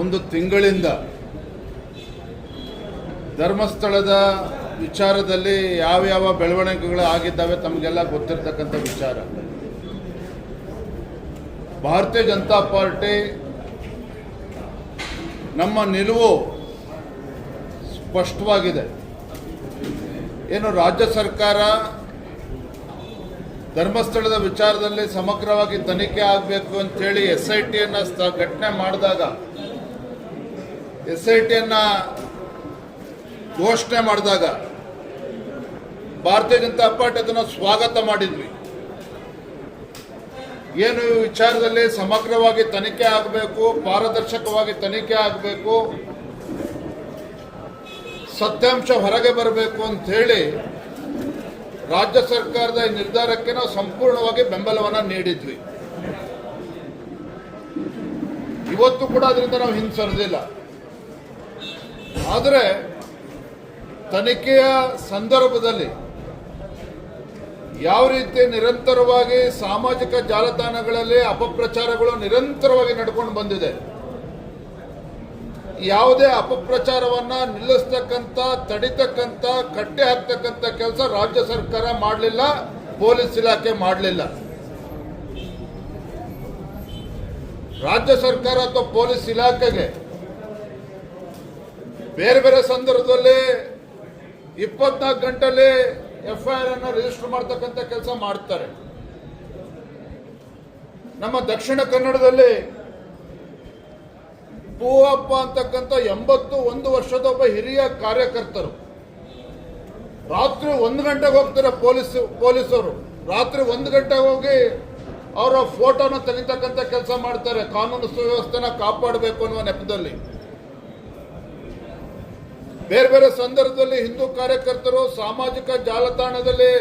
ಒಂದು ತಿಂಗಳಿಂದ ಧರ್ಮಸ್ಥಳದ ವಿಚಾರದಲ್ಲಿ ಯಾವ್ಯಾವ ಬೆಳವಣಿಗೆಗಳು ಆಗಿದ್ದಾವೆ ತಮಗೆಲ್ಲ ಗೊತ್ತಿರತಕ್ಕಂಥ ವಿಚಾರ. ಭಾರತೀಯ ಜನತಾ ಪಾರ್ಟಿ ನಮ್ಮ ನಿಲುವು ಸ್ಪಷ್ಟವಾಗಿದೆ. ಏನು ರಾಜ್ಯ ಸರ್ಕಾರ ಧರ್ಮಸ್ಥಳದ ವಿಚಾರದಲ್ಲಿ ಸಮಗ್ರವಾಗಿ ತನಿಖೆ ಆಗಬೇಕು ಅಂತೇಳಿ ಎಸ್ ಐ ಟಿಯನ್ನು ಘಟನೆ ಮಾಡಿದಾಗ ಎಸ್ ಐ ಟಿಯನ್ನು ಘೋಷಣೆ ಮಾಡಿದಾಗ ಭಾರತೀಯ ಜನತಾ ಪಾರ್ಟಿ ಅದನ್ನು ಸ್ವಾಗತ ಮಾಡಿದ್ವಿ. ಏನು ವಿಚಾರದಲ್ಲಿ ಸಮಗ್ರವಾಗಿ ತನಿಖೆ ಆಗಬೇಕು, ಪಾರದರ್ಶಕವಾಗಿ ತನಿಖೆ ಆಗಬೇಕು, ಸತ್ಯಾಂಶ ಹೊರಗೆ ಬರಬೇಕು ಅಂತ ಹೇಳಿ ರಾಜ್ಯ ಸರ್ಕಾರದ ನಿರ್ಧಾರಕ್ಕೆ ನಾವು ಸಂಪೂರ್ಣವಾಗಿ ಬೆಂಬಲವನ್ನು ನೀಡಿದ್ವಿ. ಇವತ್ತು ಕೂಡ ಅದರಿಂದ ನಾವು ಹಿಂಸರಿದಿಲ್ಲ ಆದರೆ ತನಿಖೆಯ ಸಂದರ್ಭದಲ್ಲಿ ಯಾವ ರೀತಿ ನಿರಂತರವಾಗಿ ಸಾಮಾಜಿಕ ಜಾಲತಾಣಗಳಲ್ಲಿ ಅಪಪ್ರಚಾರಗಳು ನಿರಂತರವಾಗಿ ನಡ್ಕೊಂಡು ಬಂದಿದೆ, ಯಾವುದೇ ಅಪಪ್ರಚಾರವನ್ನ ನಿಲ್ಲಿಸ್ತಕ್ಕಂಥ, ತಡಿತಕ್ಕಂಥ, ಕಟ್ಟೆ ಹಾಕ್ತಕ್ಕಂಥ ಕೆಲಸ ರಾಜ್ಯ ಸರ್ಕಾರ ಮಾಡಲಿಲ್ಲ, ಪೊಲೀಸ್ ಇಲಾಖೆ ಮಾಡಲಿಲ್ಲ. ರಾಜ್ಯ ಸರ್ಕಾರ ಅಥವಾ ಪೊಲೀಸ್ ಇಲಾಖೆಗೆ ಬೇರೆ ಬೇರೆ ಸಂದರ್ಭದಲ್ಲಿ ಇಪ್ಪತ್ನಾಲ್ಕು ಗಂಟೆಯಲ್ಲಿ ಎಫ್ ಐ ಆರ್ ಅನ್ನು ರಿಜಿಸ್ಟರ್ ಮಾಡ್ತಕ್ಕಂಥ ಕೆಲಸ ಮಾಡ್ತಾರೆ. ನಮ್ಮ ದಕ್ಷಿಣ ಕನ್ನಡದಲ್ಲಿ ಪೂವಪ್ಪ ಅಂತಕ್ಕಂಥ ಎಂಬತ್ತು ಒಂದು ವರ್ಷದ ಒಬ್ಬ ಹಿರಿಯ ಕಾರ್ಯಕರ್ತರು. ರಾತ್ರಿ ಒಂದು ಗಂಟೆಗೆ ಹೋಗ್ತಾರೆ ಪೊಲೀಸ್, ಪೊಲೀಸರು. ರಾತ್ರಿ ಒಂದು ಗಂಟೆಗೆ ಹೋಗಿ ಅವರ ಫೋಟೋನ ತೆಗಿತಕ್ಕಂಥ ಕೆಲಸ ಮಾಡ್ತಾರೆ. ಕಾನೂನು ಸುವ್ಯವಸ್ಥೆನ ಕಾಪಾಡಬೇಕು ಅನ್ನುವ ನೆಪದಲ್ಲಿ. ಬೇರೆ ಬೇರೆ ಸಂದರ್ಭದಲ್ಲಿ ಹಿಂದೂ ಕಾರ್ಯಕರ್ತರು ಸಾಮಾಜಿಕ ಜಾಲತಾಣದಲ್ಲಿ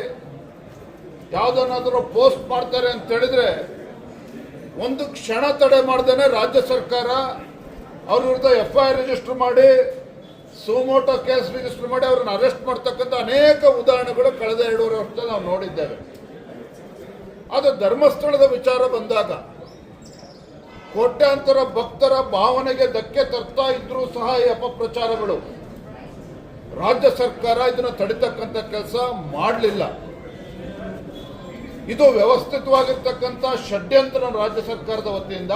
ಯಾವುದನ್ನಾದರೂ ಪೋಸ್ಟ್ ಮಾಡ್ತಾರೆ ಅಂತ ಹೇಳಿದ್ರೆ ಒಂದು ಕ್ಷಣ ತಡೆ ಮಾಡ್ದೇನೆ ರಾಜ್ಯ ಸರ್ಕಾರ ಅವ್ರ ವಿರುದ್ಧ ಎಫ್ ಐ ಆರ್ ರಿಜಿಸ್ಟರ್ ಮಾಡಿ, ಸುಮೋಟೋ ಕೇಸ್ ರಿಜಿಸ್ಟರ್ ಮಾಡಿ ಅವ್ರನ್ನ ಅರೆಸ್ಟ್ ಮಾಡ್ತಕ್ಕಂಥ ಅನೇಕ ಉದಾಹರಣೆಗಳು ಕಳೆದ ಎರಡೂವರೆ ವರ್ಷ ನಾವು ನೋಡಿದ್ದೇವೆ. ಅದು ಧರ್ಮಸ್ಥಳದ ವಿಚಾರ ಬಂದಾಗ ಕೋಟ್ಯಾಂತರ ಭಕ್ತರ ಭಾವನೆಗೆ ಧಕ್ಕೆ ತರ್ತಾ ಇದ್ರೂ ಸಹ ಈ ಅಪಪ್ರಚಾರಗಳು ರಾಜ್ಯ ಸರ್ಕಾರ ಇದನ್ನು ತಡಿತಕ್ಕಂಥ ಕೆಲಸ ಮಾಡಲಿಲ್ಲ. ಇದು ವ್ಯವಸ್ಥಿತವಾಗಿರ್ತಕ್ಕಂಥ ಷಡ್ಯಂತ್ರ ರಾಜ್ಯ ಸರ್ಕಾರದ ವತಿಯಿಂದ.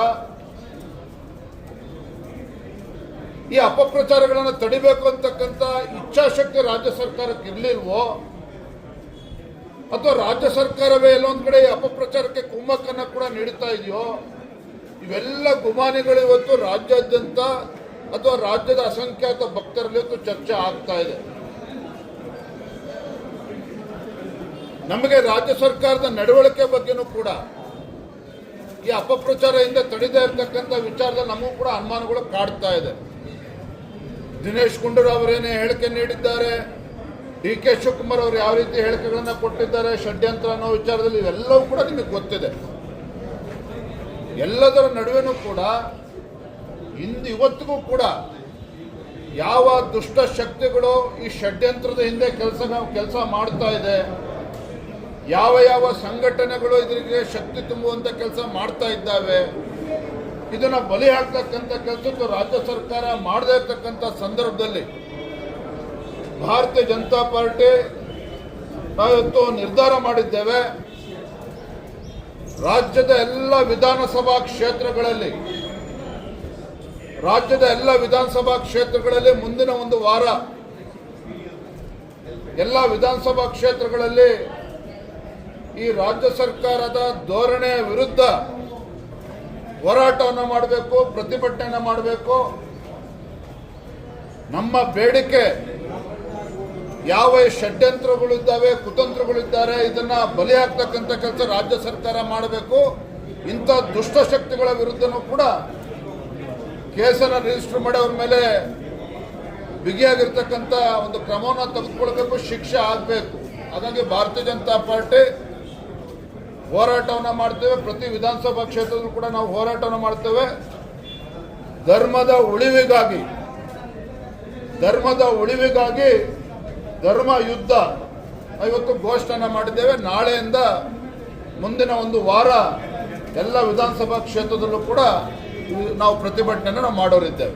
ಈ ಅಪಪ್ರಚಾರಗಳನ್ನು ತಡಿಬೇಕು ಅಂತಕ್ಕಂಥ ಇಚ್ಛಾಶಕ್ತಿ ರಾಜ್ಯ ಸರ್ಕಾರಕ್ಕೆ ಇರಲಿಲ್ವೋ? ಅಥವಾ ರಾಜ್ಯ ಸರ್ಕಾರವೇ ಎಲ್ಲೊಂದು ಕಡೆ ಈ ಅಪಪ್ರಚಾರಕ್ಕೆ ಕುಮ್ಮಕ್ಕನ್ನು ಕೂಡ ನೀಡುತ್ತಾ ಇದೆಯೋ? ಇವೆಲ್ಲ ಗುಮಾನಿಗಳು ಇವತ್ತು ರಾಜ್ಯಾದ್ಯಂತ ಅಥವಾ ರಾಜ್ಯದ ಅಸಂಖ್ಯಾತ ಭಕ್ತರಲ್ಲಿ ಇವತ್ತು ಚರ್ಚೆ ಆಗ್ತಾ ಇದೆ. ನಮಗೆ ರಾಜ್ಯ ಸರ್ಕಾರದ ನಡವಳಿಕೆ ಬಗ್ಗೆನೂ ಕೂಡ ಈ ಅಪಪ್ರಚಾರ ಹಿಂದೆ ತಡಿದೇ ಇರತಕ್ಕಂಥ ವಿಚಾರದಲ್ಲಿ ನಮಗೂ ಕೂಡ ಅನುಮಾನಗಳು ಕಾಡ್ತಾ ಇದೆ. ದಿನೇಶ್ ಗುಂಡೂರಾವ್ ಅವರೇನೇ ಹೇಳಿಕೆ ನೀಡಿದ್ದಾರೆ, ಡಿ ಕೆ ಶಿವಕುಮಾರ್ ಅವರು ಯಾವ ರೀತಿ ಹೇಳಿಕೆಗಳನ್ನು ಕೊಟ್ಟಿದ್ದಾರೆ, ಷಡ್ಯಂತ್ರ ಅನ್ನೋ ವಿಚಾರದಲ್ಲಿ ಇವೆಲ್ಲವೂ ಕೂಡ ನಿಮಗೆ ಗೊತ್ತಿದೆ. ಎಲ್ಲದರ ನಡುವೆನೂ ಕೂಡ ಇಂದು ಇವತ್ತಿಗೂ ಕೂಡ ಯಾವ ದುಷ್ಟ ಶಕ್ತಿಗಳು ಈ ಷಡ್ಯಂತ್ರದ ಹಿಂದೆ ಕೆಲಸ ಕೆಲಸ ಮಾಡ್ತಾ ಇದೆ. ಯಾವ ಯಾವ ಸಂಘಟನೆಗಳು ಇದರಿಗೆ ಶಕ್ತಿ ತುಂಬುವಂತ ಕೆಲಸ ಮಾಡ್ತಾ ಇದ್ದಾವೆ. ಇದನ್ನ ಬಲಿ ಹಾಕ್ತಕ್ಕಂಥ ಕೆಲಸಕ್ಕೂ ರಾಜ್ಯ ಸರ್ಕಾರ ಮಾಡದೇ ಇರತಕ್ಕಂಥ ಸಂದರ್ಭದಲ್ಲಿ ಭಾರತೀಯ ಜನತಾ ಪಾರ್ಟಿ ನಾವಿವತ್ತು ನಿರ್ಧಾರ ಮಾಡಿದ್ದೇವೆ. ರಾಜ್ಯದ ಎಲ್ಲ ವಿಧಾನಸಭಾ ಕ್ಷೇತ್ರಗಳಲ್ಲಿ ರಾಜ್ಯದ ಎಲ್ಲ ವಿಧಾನಸಭಾ ಕ್ಷೇತ್ರಗಳಲ್ಲಿ ಮುಂದಿನ ಒಂದು ವಾರ ಎಲ್ಲ ವಿಧಾನಸಭಾ ಕ್ಷೇತ್ರಗಳಲ್ಲಿ ಈ ರಾಜ್ಯ ಸರ್ಕಾರದ ಧೋರಣೆಯ ವಿರುದ್ಧ ಹೋರಾಟವನ್ನು ಮಾಡಬೇಕು ಪ್ರತಿಭಟನೆ ಮಾಡಬೇಕು. ನಮ್ಮ ಬೇಡಿಕೆ ಯಾವ ಷಡ್ಯಂತ್ರಗಳಿದ್ದಾವೆ, ಕುತಂತ್ರಗಳಿದ್ದಾರೆ, ಇದನ್ನ ಬಲಿ ಹಾಕ್ತಕ್ಕಂಥ ಕೆಲಸ ರಾಜ್ಯ ಸರ್ಕಾರ ಮಾಡಬೇಕು. ಇಂಥ ದುಷ್ಟಶಕ್ತಿಗಳ ವಿರುದ್ಧನೂ ಕೂಡ ಕೇಸನ್ನು ರಿಜಿಸ್ಟರ್ ಮಾಡಿ ಅವ್ರ ಮೇಲೆ ಬಿಗಿಯಾಗಿರ್ತಕ್ಕಂಥ ಒಂದು ಕ್ರಮವನ್ನು ತೆಗೆದುಕೊಳ್ಬೇಕು, ಶಿಕ್ಷೆ ಆಗಬೇಕು. ಹಾಗಾಗಿ ಭಾರತೀಯ ಜನತಾ ಪಾರ್ಟಿ ಹೋರಾಟವನ್ನು ಮಾಡ್ತೇವೆ. ಪ್ರತಿ ವಿಧಾನಸಭಾ ಕ್ಷೇತ್ರದಲ್ಲೂ ಕೂಡ ನಾವು ಹೋರಾಟವನ್ನು ಮಾಡ್ತೇವೆ. ಧರ್ಮದ ಉಳಿವಿಗಾಗಿ ಧರ್ಮದ ಉಳಿವಿಗಾಗಿ ಧರ್ಮ ಯುದ್ಧ ಇವತ್ತು ಘೋಷಣೆ ಮಾಡಿದ್ದೇವೆ. ನಾಳೆಯಿಂದ ಮುಂದಿನ ಒಂದು ವಾರ ಎಲ್ಲ ವಿಧಾನಸಭಾ ಕ್ಷೇತ್ರದಲ್ಲೂ ಕೂಡ ನಾವು ಪ್ರತಿಭಟನೆಯನ್ನು ನಾವು ಮಾಡೋರಿದ್ದೇವೆ.